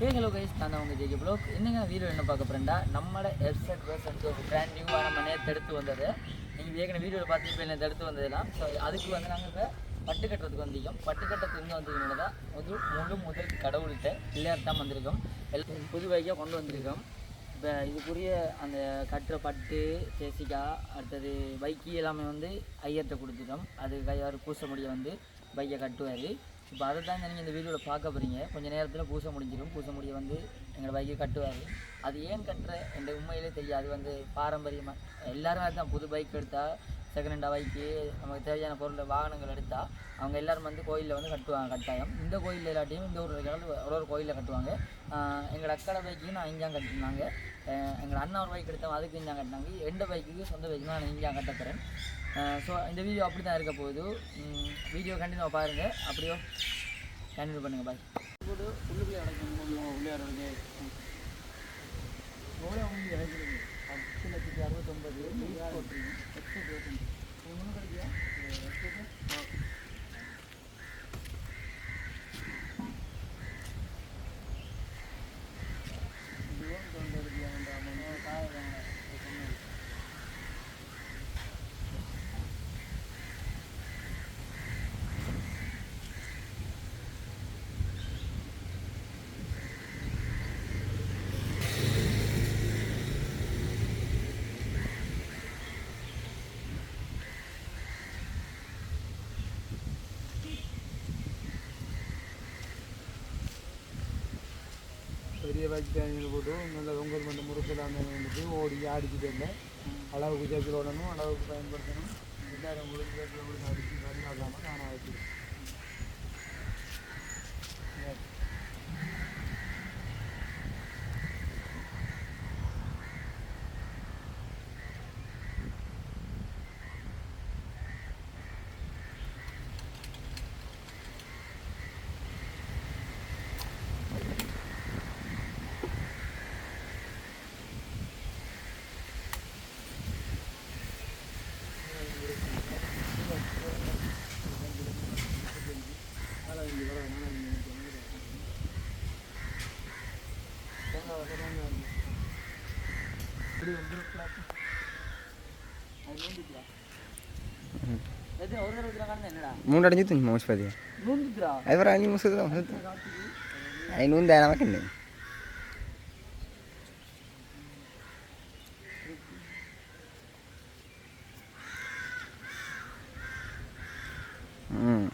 Hey hello guys நான் தான் உங்கள் ஜேகே ப்ளோக் என்னங்க வீடியோ என்ன பார்க்க போகிறேன்டா நம்மளோட எஃப்செட் வேர்சன்ஸ் ஒரு பிராண்ட் நியூவாக நம்ம நேற்று எடுத்து வந்தது. நீங்கள் ஏற்கனவே வீடியோவில் பார்த்துட்டு நேற்று எடுத்து வந்ததுலாம் ஸோ அதுக்கு வந்து நாங்கள் இப்போ பட்டு கட்டுறதுக்கு வந்திருக்கோம். பட்டு கட்டுறதுக்கு இங்கே வந்ததுனால தான் முழு முழு முதல் கடவுள்கிட்ட பிள்ளையார் தான் வந்திருக்கோம். எல்லாம் புது வகையாக கொண்டு வந்திருக்கோம். இப்போ இதுக்குரிய அந்த கட்டுற பட்டு தேசிக்கா அடுத்தது பைக்கி எல்லாமே வந்து ஐயர்கிட்ட கொடுத்துட்டோம். அது கையார் பூச முடிய வந்து பைக்கை கட்டுவார். இப்போ அதை தாங்க நீங்கள் இந்த வீடியோவில் பார்க்க போகிறீங்க கொஞ்சம் நேரத்தில் பூச முடிஞ்சிடும். பூச முடிய வந்து எங்களோட பைக்கை கட்டுவார். அது ஏன் கட்டுற என்ற உண்மையிலே தெரியாது. அது வந்து பாரம்பரியமாக எல்லாரும் அதுதான் புது பைக் எடுத்தால் செகண்ட் ஹேண்டாக பைக்கு நமக்கு தேவையான பொருள் வாகனங்கள் எடுத்தால் அவங்க எல்லாரும் வந்து கோயிலில் வந்து கட்டுவாங்க கட்டாயம். இந்த கோயிலில் இல்லாட்டியும் இந்த ஒரு ஒரு ஒரு கோயிலில் கட்டுவாங்க. ஆஹ் எங்களோட அக்கடை பைக்கையும் நான் இங்கே கட்டினாங்க. எங்கள் அண்ணா ஒரு பைக் எடுத்தோம் அதுக்கு இங்கே கட்டினாங்க. எந்த பைக்குக்கு சொந்த பைக்கு நான் இங்கே கட்டப்போகிறேன் ஸோ இந்த வீடியோ அப்படி தான் இருக்க போகுது. வீடியோ கண்டினியூ பாருங்கள் அப்படியோ கண்டினியூ பண்ணுங்கள் பாய் போட்டு உள்ளுக்குள்ளே அடைக்கணும். உள்ளே அடைக்கு எவ்வளோ உங்களுக்கு பத்து லட்சத்தி அறுபத்தொம்பது போட்டுருங்க ഉപയോഗിക്കുന്നുണ്ട് മൂന്ന് കളിക്കുക பெரிய பைக் தேனியில் போட்டு நல்ல பொங்கல் பண்ண முறுக்கெல்லாம் வந்துட்டு ஓடி ஆடிக்கிட்டு இருந்தேன் அளவுக்கு சேர்த்து விடணும் அளவுக்கு பயன்படுத்தணும் எல்லாரும் உங்களுக்கு சேர்த்து விட அடிச்சு கருங்காக்காமல் நானாக வச்சுருக்கேன் மூணு அடைஞ்சு தூங்கி மோஸ் பாதியா அதுவரை அஞ்சு மாசத்துல ஐநூறு நமக்கு என்ன ம்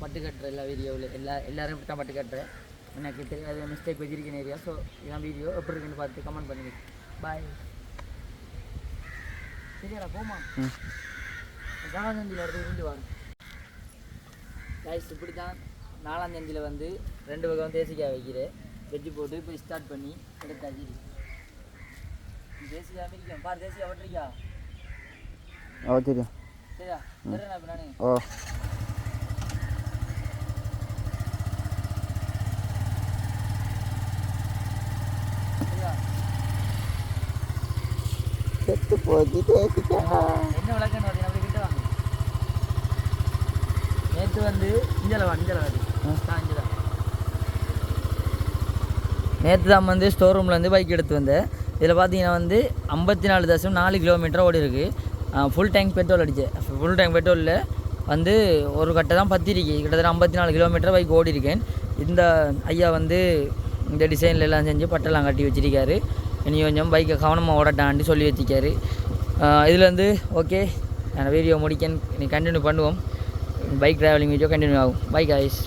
பட்டு கட்டுற எல்லா வீடியோவில் எல்லா எல்லோரும் இப்படி தான் பட்டு கட்டுறேன் எனக்கு தெரியாத மிஸ்டேக் வச்சிருக்கேன் ஏரியா ஸோ இதான் வீடியோ எப்படி இருக்குன்னு பார்த்து கமெண்ட் பண்ணுங்க. பாய் சரியாடா போமா நாலாந்தேந்தியில் அடுத்து இருந்து வாங்க. கைஸ் இப்படி தான் நாலாந்தேந்தியில் வந்து ரெண்டு பக்கம் தேசிக்காய் வைக்கிறேன் வெட்டி போட்டு போய் ஸ்டார்ட் பண்ணி எடுத்தாச்சு தேசிக்காய் விரிக்கும் பார் தேசிக்காய் விட்டுருக்கியா ஓ சரியா? சரியா சரிண்ணா இப்போ ஓ. செத்து போச்சு என்ன நேற்று வந்து நேற்று தான் வந்து ஸ்டோர் ரூமில் பைக் எடுத்து வந்தேன். இதில் பார்த்தீங்கன்னா வந்து ஐம்பத்தி நாலு தசம் நாலு கிலோமீட்டர் ஓடி இருக்குது ஃபுல் டேங்க் பெட்ரோல் அடித்தேன் ஃபுல் டேங்க் பெட்ரோலில் வந்து ஒரு கட்டை தான் பத்திரிக்கை. கிட்டத்தட்ட ஐம்பத்தி நாலு கிலோமீட்டர் பைக் ஓடி இருக்கேன் இந்த ஐயா வந்து இந்த டிசைனில் எல்லாம் செஞ்சு பட்டெல்லாம் கட்டி வச்சிருக்காரு. இனி கொஞ்சம் பைக்கை கவனமாக ஓடட்டான்ட்டு சொல்லி வச்சுக்காரு இதுலேருந்து ஓகே நான் வீடியோ முடிக்க நீ கண்டினியூ பண்ணுவோம். பைக் ட்ராவலிங் வீடியோ கண்டினியூ ஆகும். Bike ice